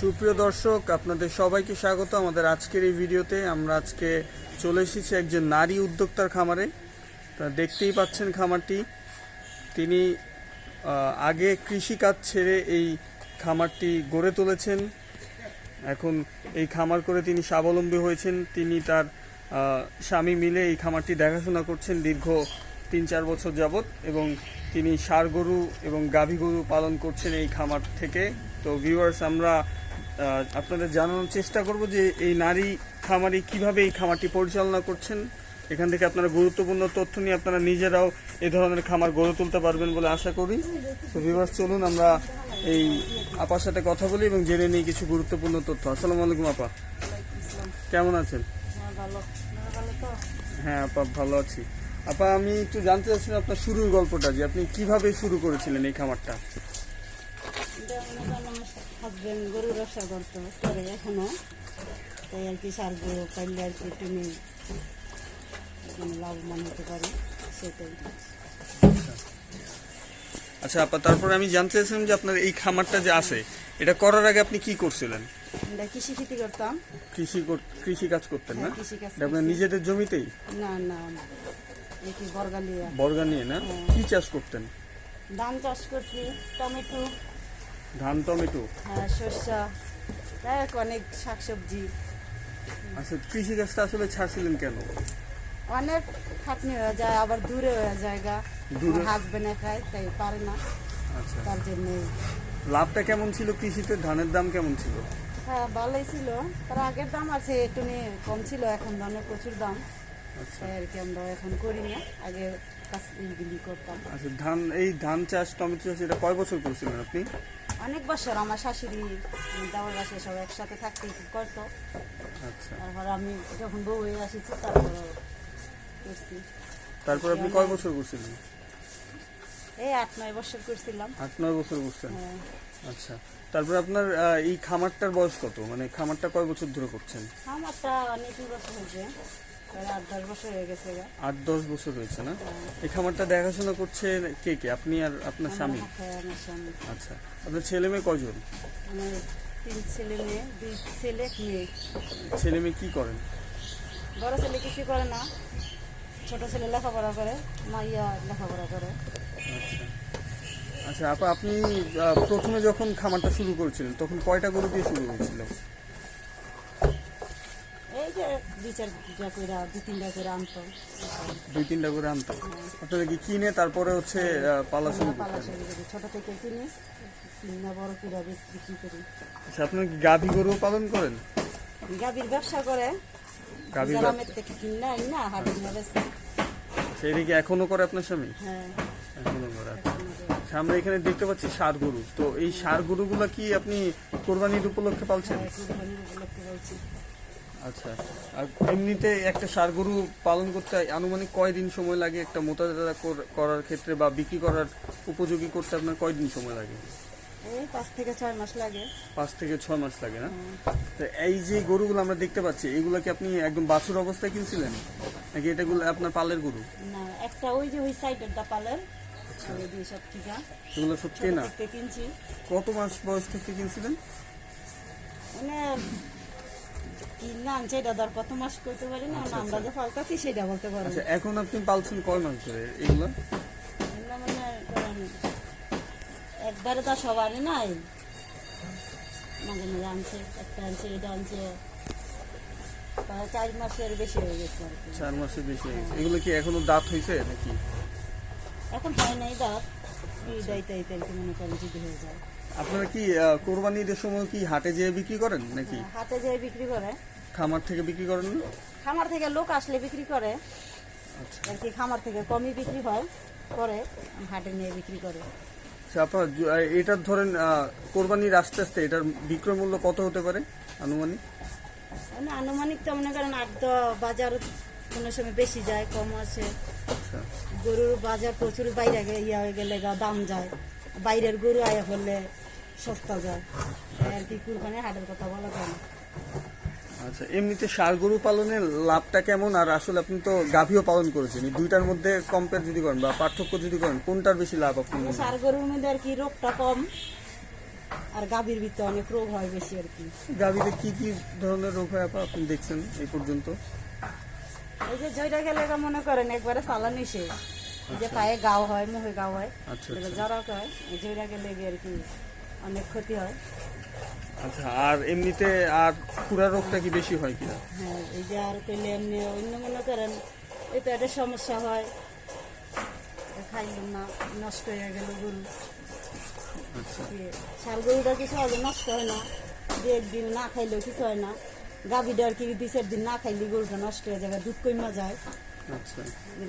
সুপ্রিয় দর্শক, আপনাদের সবাইকে স্বাগত। আমাদের আজকের এই ভিডিওতে আমরা আজকে চলে এসেছি একজন নারী উদ্যোক্তার খামারে। দেখতেই পাচ্ছেন খামারটি। তিনি আগে কৃষিকাজ ছেড়ে এই খামারটি গড়ে তুলেছেন। এখন এই খামার করে তিনি স্বাবলম্বী হয়েছেন। তিনি তার স্বামী মিলে এই খামারটি দেখাশোনা করছেন দীর্ঘ তিন চার বছর যাবৎ এবং তিনি ষাঁড় গরু এবং গাভী গরু পালন করছেন এই খামার থেকে। তো ভিউয়ার্স আমরা আপনাদের জানানোর চেষ্টা করব যে এই নারী খামারি কীভাবে এই খামারটি পরিচালনা করছেন। এখান থেকে আপনারা গুরুত্বপূর্ণ তথ্য নিয়ে আপনারা নিজেরাও এই ধরনের খামার গড়ে তুলতে পারবেন বলে আশা করি। তো ভিউয়ার্স চলুন আমরা এই আপার সাথে কথা বলি এবং জেনে নিই কিছু গুরুত্বপূর্ণ তথ্য। আসসালামু আলাইকুম, আপা। কেমন আছেন? হ্যাঁ আপা, ভালো আছি। আপা, আমি একটু জানতে চাচ্ছিলাম আপনার শুরুর গল্পটা যে আপনি কীভাবে শুরু করেছিলেন এই খামারটা? এটা মনে করেন আমার হাজবেন্ড গরুর ব্যবসা করতো করে এখনও। তাই আর কি সার গরু পাইলে আর কি মানে লাভবান হতে পারি সেটাই। আচ্ছা আপা তারপরে আমি জানতে চাইছিলাম যে আপনার এই খামারটা যে আছে এটা করার আগে আপনি কি করছিলেন? আমরা কৃষি খেতি করতাম। কৃষি কৃষি কাজ করতেন না? হ্যাঁ, এটা আপনার নিজেদের জমিতেই? না না এই কি বর্গালিয়া? বর্গা নিয়ে না? হ্যাঁ। কি চাষ করতেন? ধান চাষ করছি টমেটো ধান টমেটো? হ্যাঁ শস্যা তাই অনেক শাকসবজি। আচ্ছা কৃষি কাজটা আসলে ছাড়ছিলেন কেন? অনেক খাটনি হয়ে যায় আবার দূরে হয়ে যায় গা। দূরে? হাজবেন্ড একাই তাই পারে না। আচ্ছা। তার জন্যে। লাভটা কেমন ছিল কৃষিতে? ধানের দাম কেমন ছিল? হ্যাঁ ভালোই ছিল। তার আগের দাম আছে একটু কম ছিল এখন ধানের প্রচুর দাম। আচ্ছা। আর কি আমরা এখন করি না আগে কাজ এইগুলি করতাম। আচ্ছা ধান এই ধান চাষ টমেটো চাষ এটা কয় বছর করছিলেন আপনি? অনেক বছর আমার শাশুড়ি দাবার বাসে সব একসাথে থাকতে করতো আচ্ছা। তারপর আমি যখন বউ হয়ে আসিছি তারপর করছি। তারপর আপনি কয় বছর করছিলেন? এই আট নয় বছর করছিলাম। আট নয় বছর করছেন? হ্যাঁ, আচ্ছা। তারপর আপনার এই খামারটার বয়স কত? মানে খামারটা কয় বছর ধরে করছেন? আমারটা অনেক বছর হয়েছে। আট দশ বছর হয়ে হয়েছে না? এই খামারটা দেখাশোনা করছে কে কে? আপনি আর আপনার স্বামী? আচ্ছা আপনার ছেলে মেয়ে আমার তিন ছেলে মেয়ে দুই ছেলে মেয়ে। ছেলে মেয়ে কি করেন? বড় ছেলে কিছু করে না ছোট ছেলে লেখাপড়া করে মাইয়া লেখাপড়া করে। আচ্ছা আচ্ছা আপা আপনি প্রথমে যখন খামারটা শুরু করেছিলেন তখন কয়টা গরু দিয়ে শুরু হয়েছিল? দুই চার করে দু তিনটা করে আনতো। দুই তিনটা করে আনতো। আপনারা কি কিনে তারপরে হচ্ছে পালা শুরু পালা শুরু করি। ছোট থেকে কিনি কিনা বড় করে বিক্রি করি। আচ্ছা আপনার কি গাভী গরু পালন করেন? গাভীর ব্যবসা করে। গাভীর গ্রামের থেকে কিনা না হাটের মধ্যে সেটা কি এখনও করে আপনার স্বামী? হ্যাঁ। এখনও করে আচ্ছা। আচ্ছা, আমরা এখানে দেখতে পাচ্ছি ষাড় গরু। তো এই ষাড় গরুগুলো কি আপনি কোরবানির উপলক্ষে পালছেন? হ্যাঁ, উপলক্ষে আচ্ছা। আর এমনিতে একটা ষাড় গরু পালন করতে আনুমানিক কয়দিন সময় লাগে একটা মোতাজা করার ক্ষেত্রে বা বিক্রি করার উপযোগী করতে আপনার কয়দিন সময় লাগে? পাঁচ থেকে ছয় মাস লাগে। পাঁচ থেকে ছয় মাস লাগে না? তো এই যে গরুগুলো আমরা দেখতে পাচ্ছি এগুলো কি আপনি একদম বাছুর অবস্থায় কিনছিলেন? নাকি এটাগুলো আপনার পালের গরু? না একটা ওই যে ওই সাইডের ডাপালের ওই ঠিকা এগুলো থেকে কিনছি। কত মাস বয়স থেকে কিনছিলেন? মানে কি ধর কত মাস করতে পারি না আমরা যে ফালতাছি সেটা বলতে পারব আচ্ছা এখন আপনি পালছেন কয় মাস ধরে? এগুলো? মানে একবারে তো সবার নাই। মাঝে মাঝে আনছে একটা আনছে এটা আনছে। প্রায় চার মাসের বেশি হয়ে গেছে চার মাসের বেশি হয়ে গেছে। এগুলো কি এখনও দাঁত হয়েছে নাকি? এখন হয় নাই দাঁত এই দায়িত্ব মনে করেন যদি হয়ে যায়। আপনারা কি কোরবানি ঈদের সময় কি হাটে যেয়ে বিক্রি করেন নাকি? হাটে যেয়ে বিক্রি করে। খামার থেকে বিক্রি করেন না? খামার থেকে লোক আসলে বিক্রি করে। আচ্ছা। আর কি খামার থেকে কমই বিক্রি হয় করে হাটে নিয়ে বিক্রি করে। আচ্ছা আপা এটার ধরেন কোরবানির আস্তে আস্তে এটার বিক্রয় মূল্য কত হতে পারে আনুমানিক? মানে আনুমানিক তো মনে করেন আট বাজার কোনো সময় বেশি যায় কম আছে। আচ্ছা। গরুর বাজার প্রচুর বাইরে ইয়া হয়ে গেলে দাম যায়। বাইরের গরু আয়া হলে সস্তা যায়। আর কি কুরবানি হাটের কথা বলা যায় না। আচ্ছা এমনিতে ষাঁড় গরু পালনের লাভটা কেমন? আর আসলে আপনি তো গাভীও পালন করেছেন। এই দুইটার মধ্যে কম্পেয়ার যদি করেন বা পার্থক্য যদি করেন কোনটার বেশি লাভ আপনি সার গরুর মধ্যে আর কি রোগটা কম আর গাভীর ভিতরে অনেক রোগ হয় বেশি আর কি। গাভীতে কি কি ধরনের রোগ হয় আপা আপনি দেখছেন এই পর্যন্ত? এই যে জয়টা গেলে মনে করেন একবারে চালানি শেষ যে পায়ে গাও হয় মুখে গাও হয় আচ্ছা, এগুলো আচ্ছা। হয় জয়টা গেলে আর কি অনেক ক্ষতি হয়। আচ্ছা আর এমনিতে আর পুরা রোগটা কি বেশি হয় কিনা? হ্যাঁ এই যে আর পেলে এমনি অন্য মনে করেন এই তো একটা সমস্যা হয়। খাইলাম না নষ্ট হয়ে গেল গরু। আচ্ছা। সার গরুটা কি সহজে নষ্ট হয় না? দু একদিন না খাইলেও কিছু হয় না। গাভীটা আর কি দুই চার দিন না খাইলে গরুটা নষ্ট হয়ে যাবে দুধ কমা যায়। আচ্ছা।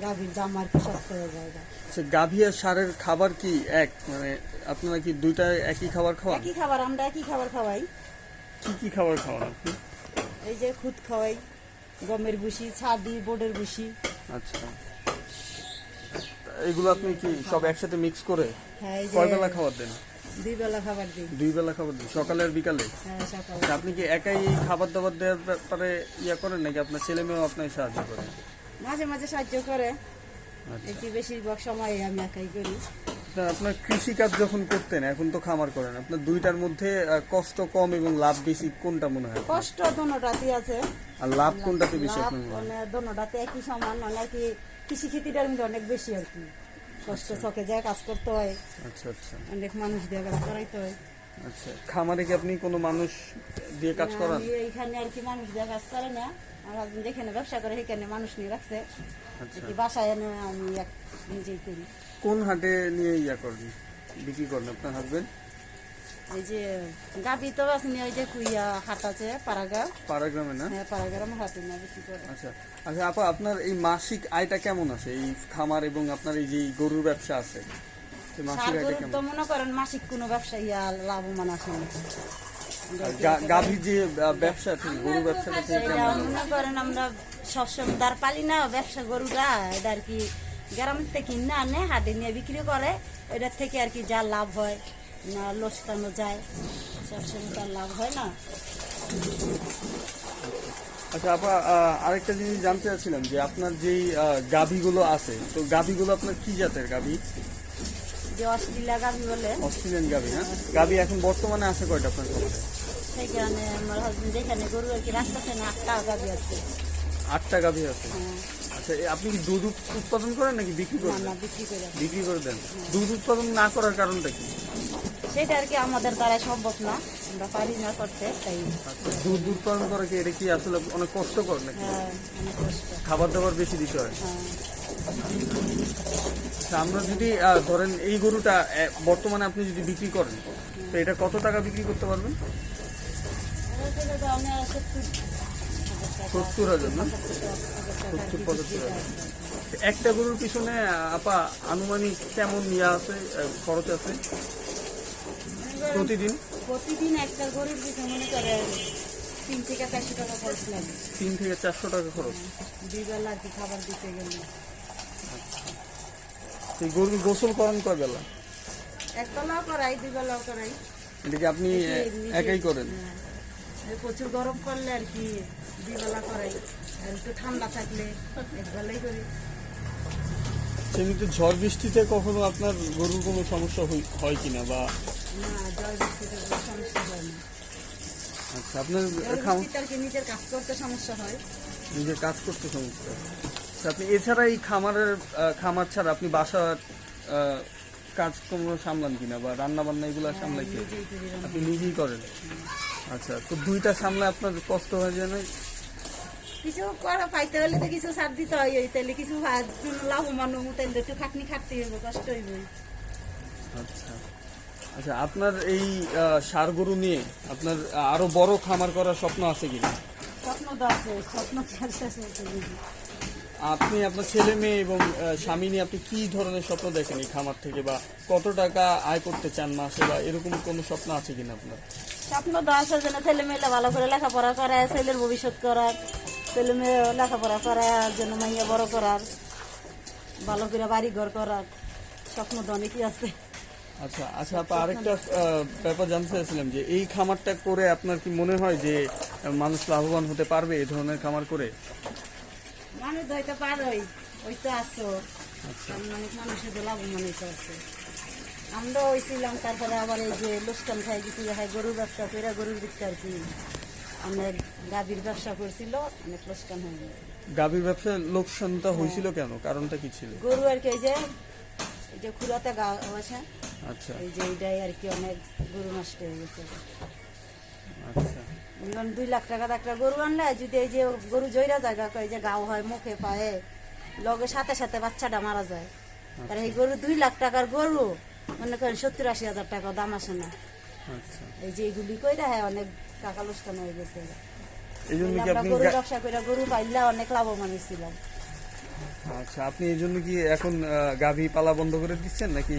গাভীর দাম আর কি সস্তা হয়ে যায় আচ্ছা গাভী আর সারের খাবার কি এক? মানে আপনারা কি দুইটা একই খাবার খাওয়ান? একই খাবার আমরা একই খাবার খাওয়াই। কি কি খাবার খাওয়ান আপনি? এই যে খুদ খাওয়াই গমের ভুসি ছাদি বোর্ডের ভুসি। আচ্ছা। এগুলো আপনি কি সব একসাথে মিক্স করে হ্যাঁ কয় বেলা খাবার দেন? দুই বেলা খাবার দিই। দুই বেলা খাবার দেন সকালে আর বিকালে? হ্যাঁ সকাল। আচ্ছা, আপনি কি একাই খাবার দাবার দেওয়ার ব্যাপারে ইয়া করেন নাকি আপনার ছেলে মেয়েও আপনাকে সাহায্য করে? মাঝে মাঝে সাহায্য করে। আচ্ছা। একটু বেশিরভাগ সময় আমি একাই করি। আপনার কৃষিকাজ যখন করতেন এখন তো খামার করেন আপনার দুইটার মধ্যে কষ্ট কম এবং লাভ বেশি কোনটা মনে হয় কষ্ট দোনোটাতেই আছে। আর লাভ কোনটাতে বেশি আপনার মনে হয়? মানে দোনোটাতে একই সমান মানে আর কি কৃষি খেতিটার মধ্যে অনেক বেশি আর কি। কষ্ট চকে যায় কাজ করতে হয়। আচ্ছা আচ্ছা। অনেক মানুষ দিয়ে কাজ করাইতে হয়। আচ্ছা খামারে কি আপনি কোনো মানুষ দিয়ে কাজ করান? আমি এইখানে আর কি মানুষ দিয়ে কাজ করে না। আমার হাজবেন্ড যেখানে ব্যবসা করে সেখানে মানুষ নিয়ে রাখছে। আচ্ছা। বাসায় এনে আমি এক নিজেই করি। কোন হাটে নিয়ে ইয়া করেন? বিক্রি করেন আপনার হাজবেন্ড এই যে গাবি তো আছে না, ওই যে কুইয়া হাট আছে পাড়াগ্রামে না? হ্যাঁ হাটে না বেশি করে। আচ্ছা। আচ্ছা আপা আপনার এই মাসিক আয়টা কেমন আছে? এই খামার এবং আপনার এই যে গরুর ব্যবসা আছে তো মনে করেন মাসিক কোনো ব্যবসা ইয়া লাভবান আসে না। আর গা- গাভীর যে ব্যবসা ঠিক গরু ব্যবসাটা ঠিক কেমন? মনে করেন আমরা সবসময় দার পালি না ব্যবসা গরুটা এটা আর কি গ্রাম থেকে কিনে আনে হাটে নিয়ে বিক্রি করে এটার থেকে আর কি যা লাভ হয় না লোসকানো যায় সবসময় তার লাভ হয় না। আচ্ছা আপা আরেকটা জিনিস জানতে চাচ্ছিলাম যে আপনার যেই গাভীগুলো আছে তো গাভীগুলো আপনার কি জাতের গাভী? যে অস্ট্রেলিয়া গাভি বলে। অস্ট্রেলিয়ান গাভী হ্যাঁ? গাভী এখন বর্তমানে আছে কয়টা আপনার? সেখানে আমার হাজবেন্ড যেখানে গরু আর কি রাখতেছে না আটটা গাভি আছে। আটটা গাভী আছে? হ্যাঁ, আচ্ছা আপনি কি দুধ উৎপাদন করেন নাকি বিক্রি করেন? না বিক্রি করে। বিক্রি করে দেন। দুধ উৎপাদন না করার কারণটা কি? সেটা আর কি আমাদের দ্বারা সম্ভব না। আমরা পারি না করতে তাই। আচ্ছা, দুধ উৎপাদন করা কি এটা কি আসলে অনেক কষ্টকর নাকি? হ্যাঁ খাবার দাবার বেশি দিতে হয়। হ্যাঁ। আচ্ছা, আমরা যদি ধরেন এই গরুটা বর্তমানে আপনি যদি বিক্রি করেন তো এটা কত টাকা বিক্রি করতে পারবেন এবার থেকে তো আমি আর সত্তর। হাজার না? সত্তর পঁচাত্তর হাজার। একটা গরুর পিছনে আপা আনুমানিক কেমন ইয়া আছে খরচ আছে? প্রতিদিন? প্রতিদিন একটা গরুর পিছনে মনে করেন তিন থেকে চারশো টাকা খরচ লাগে। তিন থেকে চারশো টাকা খরচ? দুই বেলা খাবার দিতে গেলে। এই গরুর গোসল করেন কয় বেলা? একবেলাও করাই দুই বেলাও করাই। এটা কি আপনি একাই করেন? হ্যাঁ। প্রচুর গরম করলে আর কি দুই বেলা করাই আর একটু ঠান্ডা থাকলে এক বেলাই করি। সেমনিতে ঝড় বৃষ্টিতে কখনো আপনার গরুর কোনো সমস্যা হয় কিনা বা না জল বৃষ্টিতে কোনো সমস্যা হয় না। আচ্ছা আপনার নিজের কাজ করতে সমস্যা হয়। নিজের কাজ করতে সমস্যা। আচ্ছা, আপনি এছাড়া এই খামারের খামার ছাড়া আপনি বাসার আহ, কাজ কোনো সামলান কিনা বা রান্না বান্না এগুলো সামলাই। আপনি নিজেই করেন? আচ্ছা তো দুইটা সামলে আপনার কষ্ট হয়ে যায় না কিছু করা পাইতে হলে তো কিছু সার দিতে হয় ওই তাহলে কিছু লাভবান তাহলে একটু খাটনি খাটতে হবে কষ্ট হইব আচ্ছা। আচ্ছা আপনার এই ষাঁড় গরু নিয়ে আপনার আরও বড় খামার করার স্বপ্ন আছে কিনা স্বপ্ন তো আছে স্বপ্ন কি আপনি আপনার ছেলে মেয়ে এবং স্বামী নিয়ে আপনি কি ধরনের স্বপ্ন দেখেন এই খামার থেকে বা কত টাকা আয় করতে চান মাসে বা এরকম কোনো স্বপ্ন আছে কিনা আপনার? স্বপ্ন তো আছে যেন ছেলে মেয়েরা ভালো করে লেখাপড়া করে ছেলের ভবিষ্যৎ করার ছেলে মেয়ে লেখাপড়া করার জন্য মাইয়া বড় করার ভালো করে বাড়ি ঘর করার স্বপ্ন তো অনেকই আছে। আচ্ছা আচ্ছা আপা আরেকটা ব্যাপার জানতে চাইছিলাম যে এই খামারটা করে আপনার কি মনে হয় যে মানুষ লাভবান হতে পারবে এই ধরনের খামার করে? মানুষ হয়তো পারোই ওই তো আছো আচ্ছা। মানুষের লাভবান হইতে আছে। আমরা হয়েছিলাম তারপরে আবার এই যে লোকসান খাই গেছি হ্যাঁ গরুর ব্যবসা করে গরুর দিকটা আর কি। অনেক গাভীর ব্যবসা করছিল অনেক লোকসান হয়ে গেছে। গাভীর ব্যবসায় লোকসানটা হয়েছিল কেন? কারণটা কি ছিল? গরু আর কি এই যে এই যে খুরাতে গা আছে আচ্ছা। এই যে এইটাই আর কি অনেক গরু নষ্ট হয়ে গেছে। আচ্ছা। দুই লাখ টাকা একটা গরু আনলে যদি এই যে গরু জয়রা জায়গা এই যে গাও হয় মুখে পায়ে লগে সাথে সাথে বাচ্চাটা মারা যায়। আর এই গরু দুই লাখ টাকার গরু মনে করেন সত্তর আশি হাজার টাকা দাম আসে না। আচ্ছা। এই যে এগুলি কইরা হ্যাঁ অনেক টাকা লোকসান হয়ে গেছে। এই জন্য কি আপনি গরু ব্যবসা গরু পাইলে অনেক লাভবান হয়েছিলাম আচ্ছা আপনি এই জন্য কি এখন গাভী পালা বন্ধ করে দিচ্ছেন নাকি?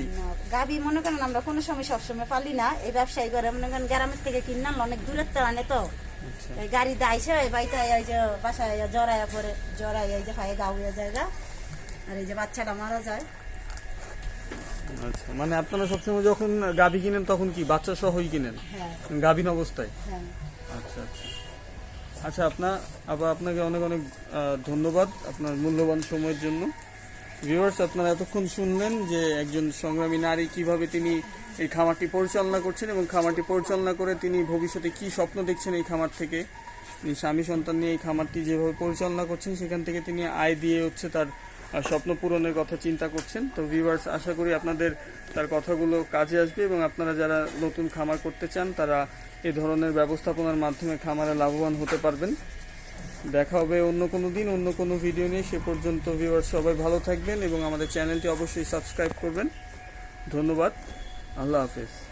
গাবি মনে করেন আমরা কোনো সময় সবসময় পালি না। এই ব্যবসায়ী করে মনে করেন গ্রামের থেকে কিনলাম অনেক দূরের তো আনে তো। আচ্ছা। এই গাড়ি দাইছে এই বাড়িতে এই যে বাসায় জড়াইয়া পরে জড়াই এই যে পায়ে গাও হয়ে জায়গা আর এই যে বাচ্চাটা মারা যায়। আচ্ছা মানে আপনারা সবসময় যখন গাভী কিনেন তখন কি বাচ্চা সহই কিনেন? হ্যাঁ। গাভীন অবস্থায়? হ্যাঁ। আচ্ছা আচ্ছা। আচ্ছা আপনার আবার আপনাকে অনেক অনেক ধন্যবাদ আপনার মূল্যবান সময়ের জন্য। ভিউয়ার্স আপনারা এতক্ষণ শুনলেন যে একজন সংগ্রামী নারী কীভাবে তিনি এই খামারটি পরিচালনা করছেন এবং খামারটি পরিচালনা করে তিনি ভবিষ্যতে কি স্বপ্ন দেখছেন এই খামার থেকে। তিনি স্বামী সন্তান নিয়ে এই খামারটি যেভাবে পরিচালনা করছেন সেখান থেকে তিনি আয় দিয়ে হচ্ছে তার স্বপ্ন পূরণের কথা চিন্তা করছেন। তো ভিউয়ার্স আশা করি আপনাদের তার কথাগুলো কাজে আসবে এবং আপনারা যারা নতুন খামার করতে চান, তারা এ ধরনের ব্যবস্থাপনার মাধ্যমে খামারে লাভবান হতে পারবেন। দেখা হবে অন্য কোনো দিন, অন্য কোনো ভিডিও নিয়ে। সে পর্যন্ত ভিউয়ার সবাই ভালো থাকবেন এবং আমাদের চ্যানেলটি অবশ্যই সাবস্ক্রাইব করবেন। ধন্যবাদ। আল্লাহ হাফেজ।